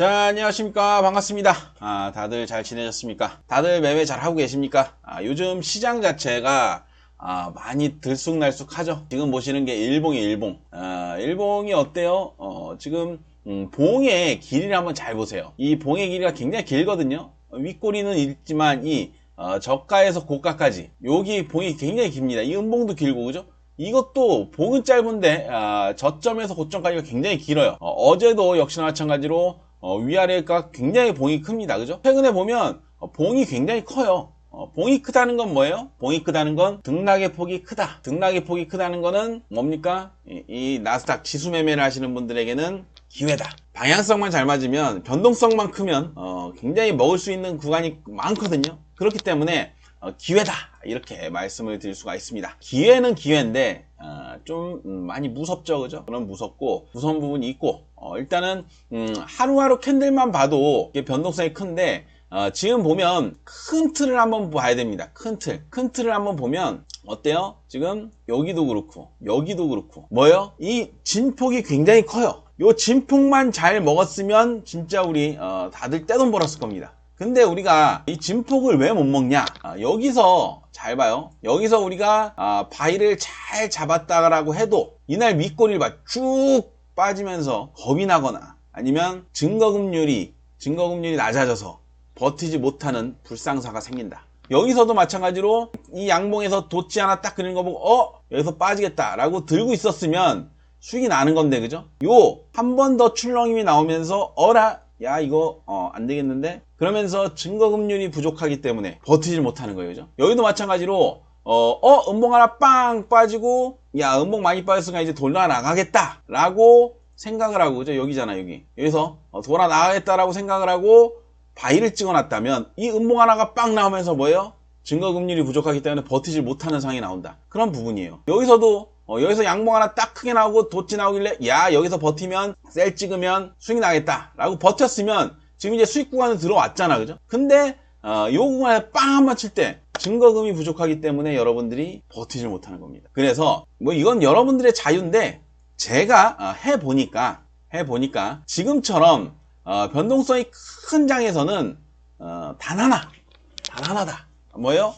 자, 안녕하십니까. 반갑습니다. 아, 다들 잘 지내셨습니까? 다들 매매 잘 하고 계십니까? 아, 요즘 시장 자체가 아, 많이 들쑥날쑥하죠. 지금 보시는 게 일봉이 일봉. 아, 일봉이 어때요? 어, 지금 음, 봉의 길이를 한번 잘 보세요. 이 봉의 길이가 굉장히 길거든요. 어, 윗꼬리는 있지만 이 어, 저가에서 고가까지 여기 봉이 굉장히 깁니다. 이 음봉도 길고 그죠? 이것도 봉은 짧은데 아, 저점에서 고점까지가 굉장히 길어요. 어, 제도 역시나 마찬가지로 어, 위아래가 굉장히 봉이 큽니다. 그죠? 최근에 보면 어, 봉이 굉장히 커요. 어, 봉이 크다는 건 뭐예요? 봉이 크다는 건 등락의 폭이 크다. 등락의 폭이 크다는 거는 뭡니까? 이, 이 나스닥 지수 매매를 하시는 분들에게는 기회다. 방향성만 잘 맞으면 변동성만 크면 어, 굉장히 먹을 수 있는 구간이 많거든요. 그렇기 때문에 어, 기회다 이렇게 말씀을 드릴 수가 있습니다. 기회는 기회인데 어, 좀 음, 많이 무섭죠, 그죠? 그런 무섭고 무서운 부분이 있고 어, 일단은 음, 하루하루 캔들만 봐도 변동성이 큰데 어, 지금 보면 큰 틀을 한번 봐야 됩니다. 큰 틀, 큰 틀을 한번 보면 어때요? 지금 여기도 그렇고 여기도 그렇고 뭐요? 이 진폭이 굉장히 커요. 요 진폭만 잘 먹었으면 진짜 우리 어, 다들 떼돈 벌었을 겁니다. 근데 우리가 이 진폭을 왜 못 먹냐? 아, 여기서 잘 봐요. 여기서 우리가 아, 바위를 잘 잡았다라고 해도 이날 윗꼬리를 봐 쭉 빠지면서 겁이 나거나 아니면 증거금률이 증거금률이 낮아져서 버티지 못하는 불상사가 생긴다. 여기서도 마찬가지로 이 양봉에서 돋지 하나 딱 그리는 거 보고 어 여기서 빠지겠다 라고 들고 있었으면 수익이 나는 건데 그죠? 요 한 번 더 출렁임이 나오면서 어라 야 이거 어, 안 되겠는데 그러면서 증거금률이 부족하기 때문에 버티질 못하는 거예요 그죠? 여기도 마찬가지로 어, 어 음봉 하나 빵 빠지고 야 음봉 많이 빠졌으니까 이제 돌아 나가겠다 라고 생각을 하고 그죠? 여기잖아 여기 여기서 어, 돌아 나가겠다라고 생각을 하고 바위를 찍어놨다면 이 음봉 하나가 빵 나오면서 뭐예요? 증거금률이 부족하기 때문에 버티질 못하는 상황이 나온다. 그런 부분이에요. 여기서도 어, 여기서 양봉 하나 딱 크게 나오고 돋지 나오길래 야 여기서 버티면 셀 찍으면 수익 나겠다 라고 버텼으면 지금 이제 수익 구간에 들어왔잖아 그죠? 근데 어, 요 구간에 빵 한번 칠 때 증거금이 부족하기 때문에 여러분들이 버티질 못하는 겁니다. 그래서 뭐 이건 여러분들의 자유인데 제가 어, 해보니까 해보니까 지금처럼 어, 변동성이 큰 장에서는 어, 단 하나 단 하나다 뭐예요?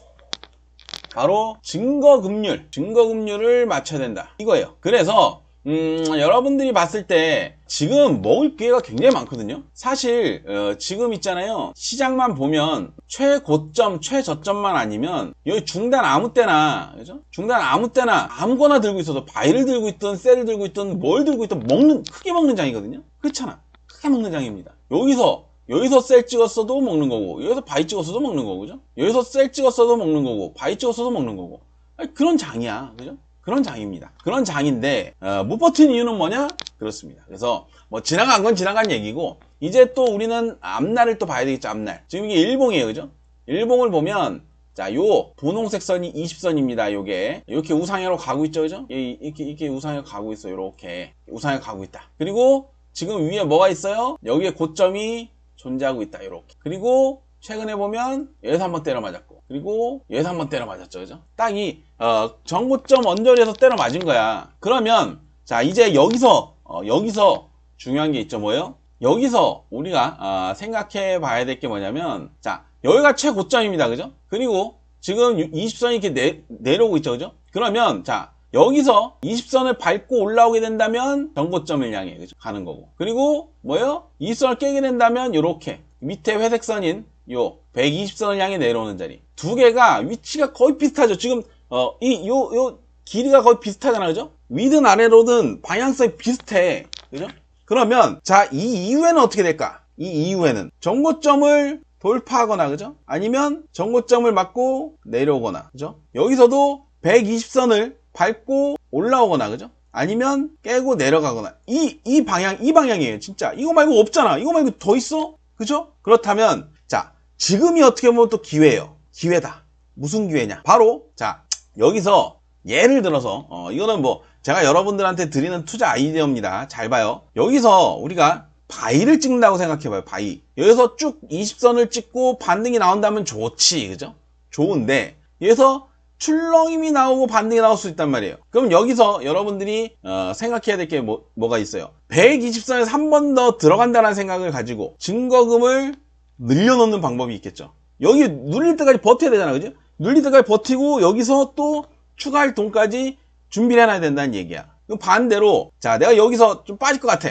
바로 증거금률 증거금률을 맞춰야 된다. 이거예요. 그래서 음, 여러분들이 봤을 때 지금 먹을 기회가 굉장히 많거든요. 사실 어, 지금 있잖아요. 시장만 보면 최고점 최저점만 아니면 여기 중단 아무 때나 그죠? 중단 아무 때나 아무거나 들고 있어도 바위를 들고 있든 셀을 들고 있든 뭘 들고 있든 먹는 크게 먹는 장이거든요. 그렇잖아. 크게 먹는 장입니다. 여기서 여기서 셀 찍었어도 먹는 거고 여기서 바위 찍었어도 먹는 거고 그죠? 여기서 셀 찍었어도 먹는 거고 바위 찍었어도 먹는 거고 아니, 그런 장이야 그죠? 그런 장입니다 그런 장인데 어, 못 버틴 이유는 뭐냐? 그렇습니다 그래서 뭐 지나간 건 지나간 얘기고 이제 또 우리는 앞날을 또 봐야 되겠죠 앞날 지금 이게 일봉이에요 그죠? 일봉을 보면 자, 요 분홍색 선이 20선입니다. 요게 이렇게 우상향으로 가고 있죠, 그죠? 이- 이렇게 이렇게 우상향 가고 있어, 요렇게 우상향 가고 있다. 그리고 지금 위에 뭐가 있어요? 여기에 고점이 존재하고 있다, 이렇게. 그리고 최근에 보면 여기서 한번 때려 맞았고, 그리고 여기서 한번 때려 맞았죠, 그죠? 딱이 어, 정고점 언저리에서 때려 맞은 거야. 그러면 자 이제 여기서 어, 여기서 중요한 게 있죠, 뭐예요? 여기서 우리가 아, 생각해 봐야 될 게 뭐냐면 자 여기가 최고점입니다, 그죠? 그리고 지금 20선이 이렇게 내, 내려오고 있죠, 그죠? 그러면 자 여기서 20선을 밟고 올라오게 된다면 정고점을 향해 그죠? 가는 거고 그리고 뭐요? 20선을 깨게 된다면 이렇게 밑에 회색선인 요 120선을 향해 내려오는 자리 두 개가 위치가 거의 비슷하죠 지금 어, 이 요 요 길이가 거의 비슷하잖아 그죠? 위든 아래로든 방향성이 비슷해 그죠? 그러면 자 이 이후에는 어떻게 될까? 이 이후에는 정고점을 돌파하거나 그죠? 아니면 정고점을 맞고 내려오거나 그죠? 여기서도 120선을 밟고 올라오거나 그죠? 아니면 깨고 내려가거나. 이 이 방향 이 방향이에요 진짜. 이거 말고 없잖아. 이거 말고 더 있어? 그죠? 그렇다면 자 지금이 어떻게 보면 또 기회예요. 기회다. 무슨 기회냐? 바로 자 여기서 예를 들어서 어, 이거는 뭐 제가 여러분들한테 드리는 투자 아이디어입니다. 잘 봐요. 여기서 우리가 바위를 찍는다고 생각해봐요 바위 여기서 쭉 20선을 찍고 반등이 나온다면 좋지 그죠? 좋은데 여기서 출렁임이 나오고 반등이 나올 수 있단 말이에요. 그럼 여기서 여러분들이 어, 생각해야 될 게 뭐, 뭐가 있어요? 120선에서 한 번 더 들어간다는 생각을 가지고 증거금을 늘려놓는 방법이 있겠죠. 여기 눌릴 때까지 버텨야 되잖아, 그죠? 눌릴 때까지 버티고 여기서 또 추가할 돈까지 준비를 해놔야 된다는 얘기야. 그럼 반대로 자 내가 여기서 좀 빠질 것 같아.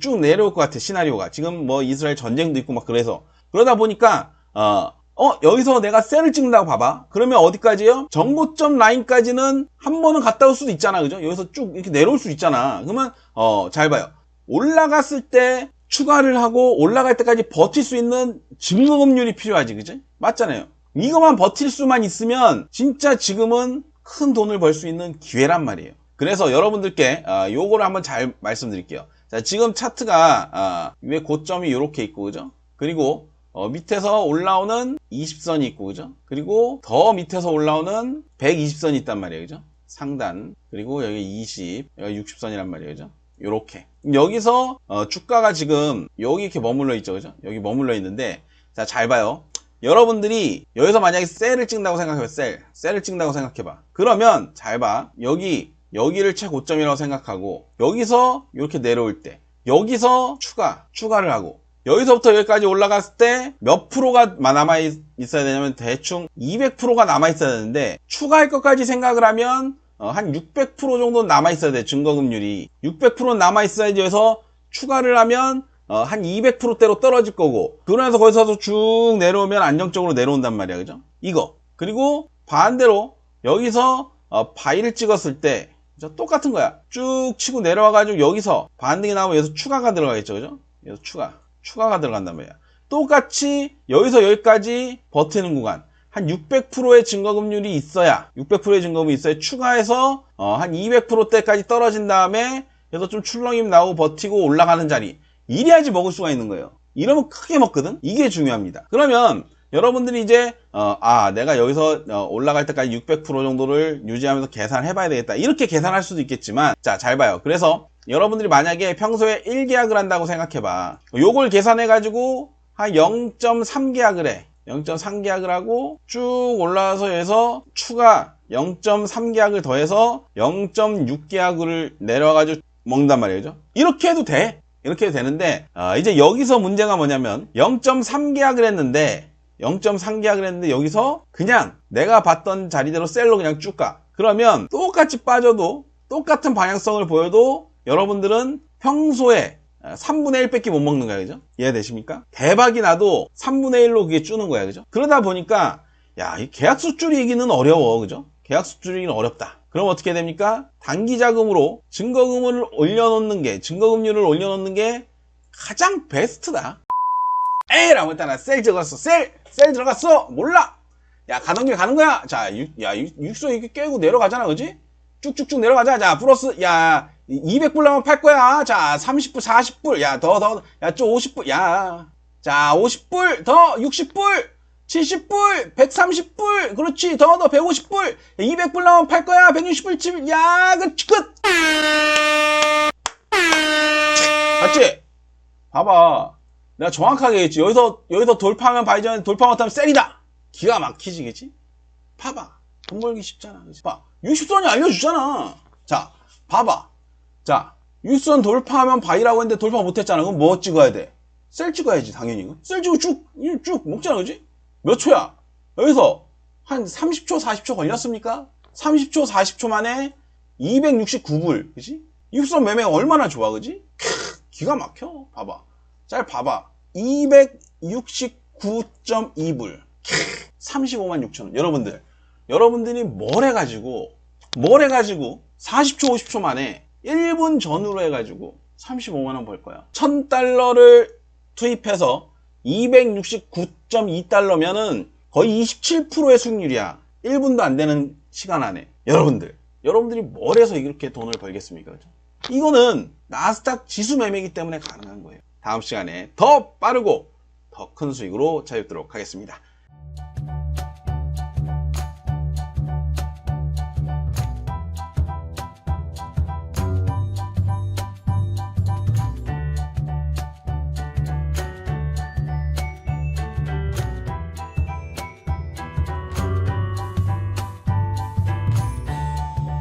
쭉 내려올 것 같아 시나리오가. 지금 뭐 이스라엘 전쟁도 있고 막 그래서 그러다 보니까 어, 어 여기서 내가 셀을 찍는다고 봐봐. 그러면 어디까지요? 정고점 라인까지는 한 번은 갔다 올 수도 있잖아, 그죠? 여기서 쭉 이렇게 내려올 수 있잖아. 그러면 어 잘 봐요. 올라갔을 때 추가를 하고 올라갈 때까지 버틸 수 있는 증거금률이 필요하지, 그지? 맞잖아요. 이것만 버틸 수만 있으면 진짜 지금은 큰 돈을 벌 수 있는 기회란 말이에요. 그래서 여러분들께 어, 요거를 한번 잘 말씀드릴게요. 자, 지금 차트가 어, 위에 고점이 이렇게 있고, 그죠? 그리고 어, 밑에서 올라오는 20선이 있고, 그죠? 그리고 더 밑에서 올라오는 120선이 있단 말이에요, 그죠? 상단 그리고 여기 20, 여기 60선이란 말이에요, 그죠? 요렇게 여기서 어, 주가가 지금 여기 이렇게 머물러 있죠, 그죠? 여기 머물러 있는데 자, 잘 봐요. 여러분들이 여기서 만약에 셀을 찍는다고 생각해봐, 셀. 셀을 찍는다고 생각해봐. 그러면 잘 봐. 여기 여기를 최고점이라고 생각하고 여기서 이렇게 내려올 때 여기서 추가 추가를 하고 여기서부터 여기까지 올라갔을 때 몇 프로가 남아 있어야 되냐면 대충 200%가 남아 있어야 되는데 추가할 것까지 생각을 하면 어, 한600% 정도 남아 있어야 돼 증거금률이. 600% 남아 있어야지 여기서 추가를 하면 어, 한 200%대로 떨어질 거고. 그러면서 거기서 쭉 내려오면 안정적으로 내려온단 말이야 그죠? 이거. 그리고 반대로 여기서 어, 바위를 찍었을 때? 똑같은 거야. 쭉 치고 내려와 가지고 여기서 반등이 나오면 여기서 추가가 들어가겠죠 그죠? 여기서 추가 추가가 들어간단 말이야. 똑같이 여기서 여기까지 버티는 구간 한 600%의 증거금률이 있어야 600%의 증거금이 있어야 추가해서 어, 한 200%대까지 떨어진 다음에 그래서 좀 출렁임 나오고 버티고 올라가는 자리. 이래야지 먹을 수가 있는 거예요. 이러면 크게 먹거든? 이게 중요합니다. 그러면 여러분들이 이제 어, 아 내가 여기서 어, 올라갈 때까지 600% 정도를 유지하면서 계산을 해봐야 되겠다. 이렇게 계산할 수도 있겠지만 자 잘 봐요. 그래서 여러분들이 만약에 평소에 1계약을 한다고 생각해봐 요걸 계산해 가지고 한 0.3계약을 해 0.3계약을 하고 쭉 올라와서 여기서 추가 0.3계약을 더해서 0.6계약을 내려와가지고 먹는단 말이에요. 그죠? 이렇게 해도 돼. 이렇게 해도 되는데 아, 이제 여기서 문제가 뭐냐면 0.3계약을 했는데 0.3계약을 했는데 여기서 그냥 내가 봤던 자리대로 셀로 그냥 쭉 가. 그러면 똑같이 빠져도 똑같은 방향성을 보여도 여러분들은 평소에 3분의 1밖에 못 먹는 거야, 그죠? 이해되십니까? 대박이 나도 3분의 1로 그게 주는 거야, 그죠? 그러다 보니까, 야, 이 계약수 줄이기는 어려워, 그죠? 계약수 줄이기는 어렵다. 그럼 어떻게 됩니까? 단기 자금으로 증거금을 올려놓는 게, 증거금률을 올려놓는 게 가장 베스트다. 에이라고 일단 셀 들어갔어, 셀! 셀 들어갔어! 몰라! 야, 가던 길 가는 거야! 자, 육, 야, 육, 육소 이렇게 깨고 내려가잖아, 그지? 쭉쭉쭉 내려가자. 자, 플러스, 야, 200불 나면 팔 거야. 자, 30불, 40불. 야, 더, 더. 야, 좀 50불. 야. 자, 50불. 더, 60불. 70불. 130불. 그렇지. 더, 더, 150불. 200불 나면 팔 거야. 160불 치 야, 그, 끝. 맞지? 봐봐. 내가 정확하게 했지. 여기서, 여기서 돌파하면 바이전에 돌파 못하면 셀이다. 기가 막히지, 그지? 봐봐. 돈 벌기 쉽잖아. 그치? 봐. 60선이 알려주잖아. 자, 봐봐. 자, 60선 돌파하면 바이라고 했는데 돌파 못했잖아. 그럼 뭐 찍어야 돼? 셀 찍어야지, 당연히. 셀 찍고 쭉, 쭉 먹잖아, 그지? 몇 초야? 여기서 한 30초, 40초 걸렸습니까? 30초, 40초 만에 269불, 그지? 60선 매매가 얼마나 좋아, 그지? 캬, 기가 막혀. 봐봐. 잘 봐봐. 269.2불. 35만 6천원. 여러분들. 여러분들이 뭘 해가지고, 뭘 해가지고, 40초, 50초 만에 1분 전후로 해가지고 35만원 벌 거야. 1000달러를 투입해서 269.2달러면은 거의 27%의 수익률이야. 1분도 안 되는 시간 안에. 여러분들. 여러분들이 뭘 해서 이렇게 돈을 벌겠습니까? 그죠? 이거는 나스닥 지수 매매이기 때문에 가능한 거예요. 다음 시간에 더 빠르고 더 큰 수익으로 찾아뵙도록 하겠습니다.